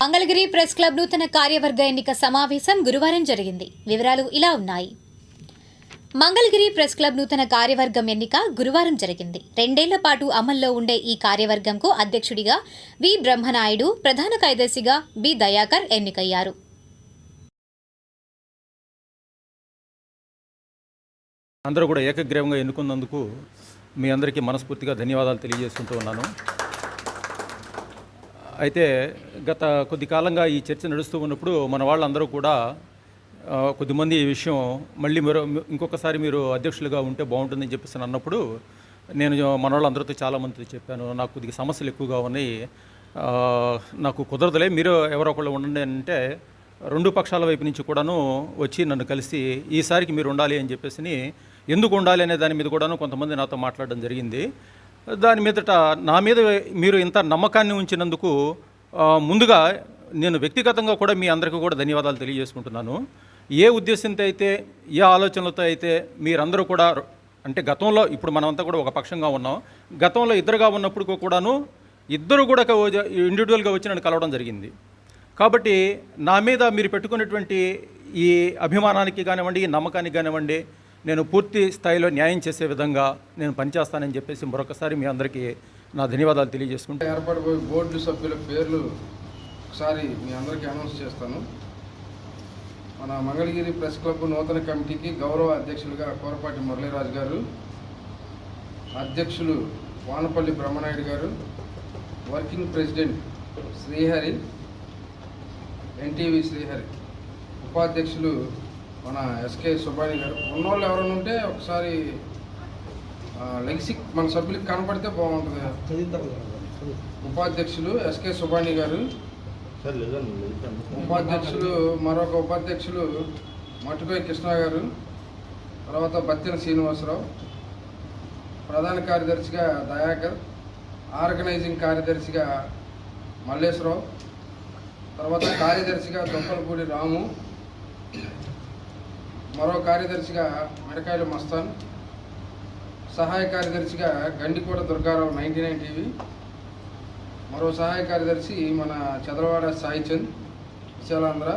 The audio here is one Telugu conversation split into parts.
మంగళగిరి ప్రెస్ క్లబ్ నూతన కార్యవర్గ ఎన్నిక సమావేశం గురువారం జరిగింది. వివరాలు ఇలా ఉన్నాయి. మంగళగిరి ప్రెస్ క్లబ్ నూతన కార్యవర్గం ఎన్నిక గురువారం జరిగింది. రెండేళ్ళ పాటు అమల్లో ఉండే ఈ కార్యవర్గంకు అధ్యక్షుడిగా వి. బ్రహ్మనాయుడు ప్రధాన కార్యదర్శిగా బి. దయాకర్ ఎన్నికయ్యారు. అందరూ కూడా ఏకగ్రీవంగా ఎన్నుకున్నందుకు మీ అందరికీ మనస్ఫూర్తిగా ధన్యవాదాలు తెలియజేసుకుంటూ ఉన్నాను. అయితే గత కొద్ది కాలంగా ఈ చర్చ నడుస్తూ ఉన్నప్పుడు మన వాళ్ళందరూ కూడా కొద్దిమంది ఈ విషయం మళ్ళీ మరో ఇంకొకసారి మీరు అధ్యక్షులుగా ఉంటే బాగుంటుందని చెప్పేసి అన్నప్పుడు నేను మన వాళ్ళందరితో చాలామందితో చెప్పాను. నాకు కొద్దిగా సమస్యలు ఎక్కువగా ఉన్నాయి. నాకు కుదరదులే. మీరు ఎవరో ఒకళ్ళు ఉండండి అంటే రెండు పక్షాల వైపు నుంచి కూడాను వచ్చి నన్ను కలిసి ఈసారికి మీరు ఉండాలి అని చెప్పేసి ఎందుకు ఉండాలి అనే దాని మీద కూడాను కొంతమంది నాతో మాట్లాడడం జరిగింది. దాని మీదట నా మీద మీరు ఇంత నమ్మకాన్ని ఉంచినందుకు ముందుగా నేను వ్యక్తిగతంగా కూడా మీ అందరికీ కూడా ధన్యవాదాలు తెలియజేసుకుంటున్నాను. ఏ ఉద్దేశంతో అయితే ఏ ఆలోచనలతో అయితే మీరందరూ కూడా అంటే గతంలో ఇప్పుడు మనమంతా కూడా ఒక పక్షంగా ఉన్నాం. గతంలో ఇద్దరుగా ఉన్నప్పుడు కూడాను ఇద్దరు కూడా ఇండివిజువల్గా వచ్చి నన్ను కలవడం జరిగింది. కాబట్టి నా మీద మీరు పెట్టుకున్నటువంటి ఈ అభిమానానికి కానివ్వండి ఈ నమ్మకానికి కానివ్వండి నేను పూర్తి స్థాయిలో న్యాయం చేసే విధంగా నేను పనిచేస్తానని చెప్పేసి మరొకసారి మీ అందరికీ నా ధన్యవాదాలు తెలియజేసుకుంటూ ఏర్పడిపోయే బోర్డు సభ్యుల పేర్లు ఒకసారి మీ అందరికీ అనౌన్స్ చేస్తాను. మన మంగళగిరి ప్రెస్ క్లబ్ నూతన కమిటీకి గౌరవ అధ్యక్షులుగా కోరపాటి మురళీరాజు గారు అధ్యక్షులు Vanapalli Brahmanaidu garu working president Srihari NTV Srihari ఉపాధ్యక్షులు మన ఎస్కే సుబ్బాని గారు. ఉన్నోళ్ళు ఎవరైనా ఉంటే ఒకసారి లెగ్సిక్ మన సభ్యులకు కనపడితే బాగుంటుంది ఉపాధ్యక్షులు ఎస్కే సుబ్బాని గారు. ఉపాధ్యక్షులు మరొక ఉపాధ్యక్షులు మట్టుకోయి కృష్ణ గారు. తర్వాత బత్తిన శ్రీనివాసరావు. ప్రధాన కార్యదర్శిగా దయాకర్. ఆర్గనైజింగ్ కార్యదర్శిగా మల్లేశ్వరరావు. తర్వాత కార్యదర్శిగా దొప్పలపూడి రాము. మరో కార్యదర్శిగా మిడకాయలు మస్తాన్ సహాయ కార్యదర్శిగా Gandikota Durgarao ninety nine TV మరో సహాయ కార్యదర్శి మన చదరవాడ సాయిచంద్ విశాలాంధ్ర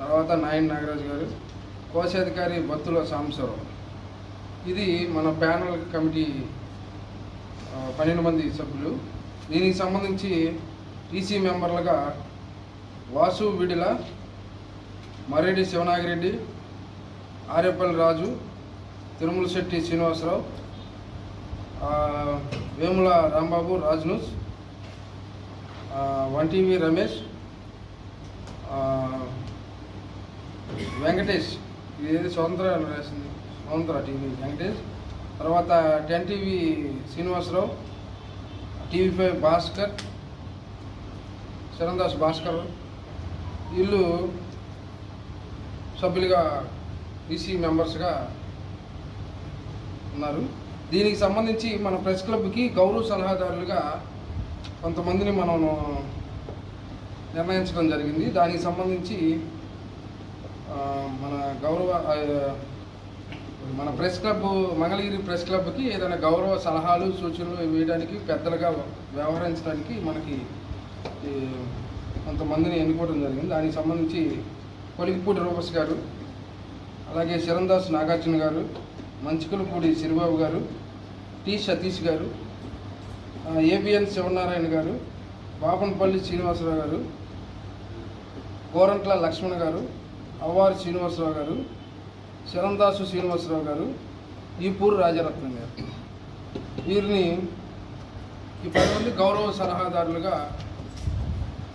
తర్వాత నాయన్ నాగరాజు గారు కోశాధికారి బత్తుల సాంబశివరావు. ఇది మన ప్యానల్ కమిటీ పన్నెండు మంది సభ్యులు. దీనికి సంబంధించి టీసీ మెంబర్లుగా వాసు విడిల మరెడ్డి శివనాగిరెడ్డి ఆరేపల్లి రాజు తిరుమల శెట్టి శ్రీనివాసరావు వేముల రాంబాబు రాజ్నూస్ వంటివి రమేష్ వెంకటేష్ ఇది స్వతంత్ర రాసింది స్వతంత్ర టీవీ వెంకటేష్ తర్వాత ten TV Srinivasarao TV five Bhaskar Saranadas Bhaskar వీళ్ళు సభ్యులుగా ఈసీ మెంబర్స్గా ఉన్నారు. దీనికి సంబంధించి మన ప్రెస్ క్లబ్కి గౌరవ సలహాదారులుగా కొంతమందిని మనం నిర్ణయించడం జరిగింది. దానికి సంబంధించి మన గౌరవ మన ప్రెస్ క్లబ్ మంగళగిరి ప్రెస్ క్లబ్కి ఏదైనా గౌరవ సలహాలు సూచనలు వేయడానికి పెద్దలుగా వ్యవహరించడానికి మనకి కొంతమందిని ఎన్నుకోవడం జరిగింది. దానికి సంబంధించి కొలిగిపూడి రూపస్ గారు అలాగే శరణ్దాస్ నాగార్జున గారు మంచికలపూడి సిరిబాబు గారు టి సతీష్ గారు ఏబిఎన్ శివనారాయణ గారు బాపనపల్లి శ్రీనివాసరావు గారు గోరంట్ల లక్ష్మణ్ గారు అవ్వారి శ్రీనివాసరావు గారు శరందాసు శ్రీనివాసరావు గారు ఈపూరు రాజరత్నం గారు. వీరిని ఈ పది మంది గౌరవ సలహాదారులుగా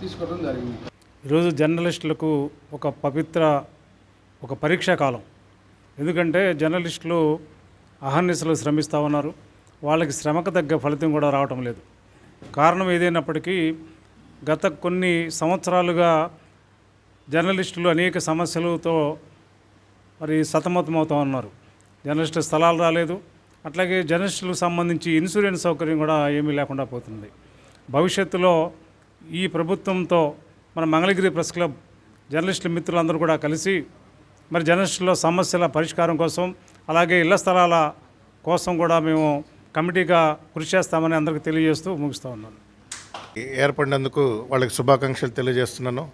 తీసుకోవడం జరిగింది. ఈరోజు జర్నలిస్టులకు ఒక పవిత్ర ఒక పరీక్షా కాలం. ఎందుకంటే జర్నలిస్టులు అహర్నిశలు శ్రమిస్తూ ఉన్నారు. వాళ్ళకి శ్రమకు తగ్గ ఫలితం కూడా రావటం లేదు. కారణం ఏదైనప్పటికీ గత కొన్ని సంవత్సరాలుగా జర్నలిస్టులు అనేక సమస్యలతో మరి సతమతమవుతూ ఉన్నారు. జర్నలిస్టు స్థలాలు రాలేదు. అట్లాగే జర్నలిస్టులకు సంబంధించి ఇన్సూరెన్స్ సౌకర్యం కూడా ఏమీ లేకుండా పోతుంది. భవిష్యత్తులో ఈ ప్రభుత్వంతో మన మంగళగిరి ప్రెస్ క్లబ్ జర్నలిస్టుల మిత్రులందరూ కూడా కలిసి మరి జర్నలిస్టుల సమస్యల పరిష్కారం కోసం అలాగే ఇళ్ళ స్థలాల కోసం కూడా మేము కమిటీగా కృషి చేస్తామని అందరికీ తెలియజేస్తూ ముగిస్తూ ఉన్నాను. ఏర్పడినందుకు వాళ్ళకి శుభాకాంక్షలు తెలియజేస్తున్నాను.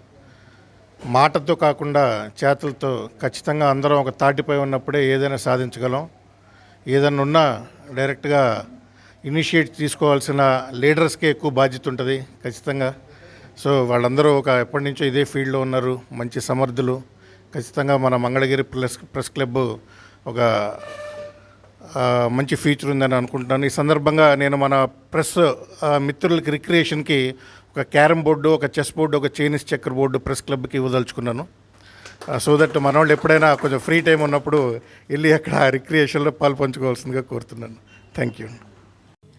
మాటతో కాకుండా చేతులతో ఖచ్చితంగా అందరం ఒక తాటిపై ఉన్నప్పుడే ఏదైనా సాధించగలం. ఏదైనా ఉన్నా డైరెక్ట్గా ఇనిషియేట్ తీసుకోవాల్సిన లీడర్స్కే ఎక్కువ బాధ్యత ఉంటుంది ఖచ్చితంగా. సో వాళ్ళందరూ ఒక ఎప్పటి నుంచో ఇదే ఫీల్డ్లో ఉన్నారు. మంచి సమర్థులు. ఖచ్చితంగా మన మంగళగిరి ప్రెస్ ప్రెస్ క్లబ్ ఒక మంచి ఫీచర్ ఉందని అనుకుంటున్నాను. ఈ సందర్భంగా నేను మన ప్రెస్ మిత్రులకి రిక్రియేషన్కి ఒక క్యారమ్ బోర్డు ఒక చెస్ బోర్డు ఒక చైనీస్ చెక్కర్ బోర్డు ప్రెస్ క్లబ్కి ఇవ్వదలుచుకున్నాను సో దట్ మన వాళ్ళు ఎప్పుడైనా కొంచెం ఫ్రీ టైం ఉన్నప్పుడు వెళ్ళి అక్కడ రిక్రియేషన్లో పాలు పంచుకోవాల్సిందిగా కోరుతున్నాను. Thank you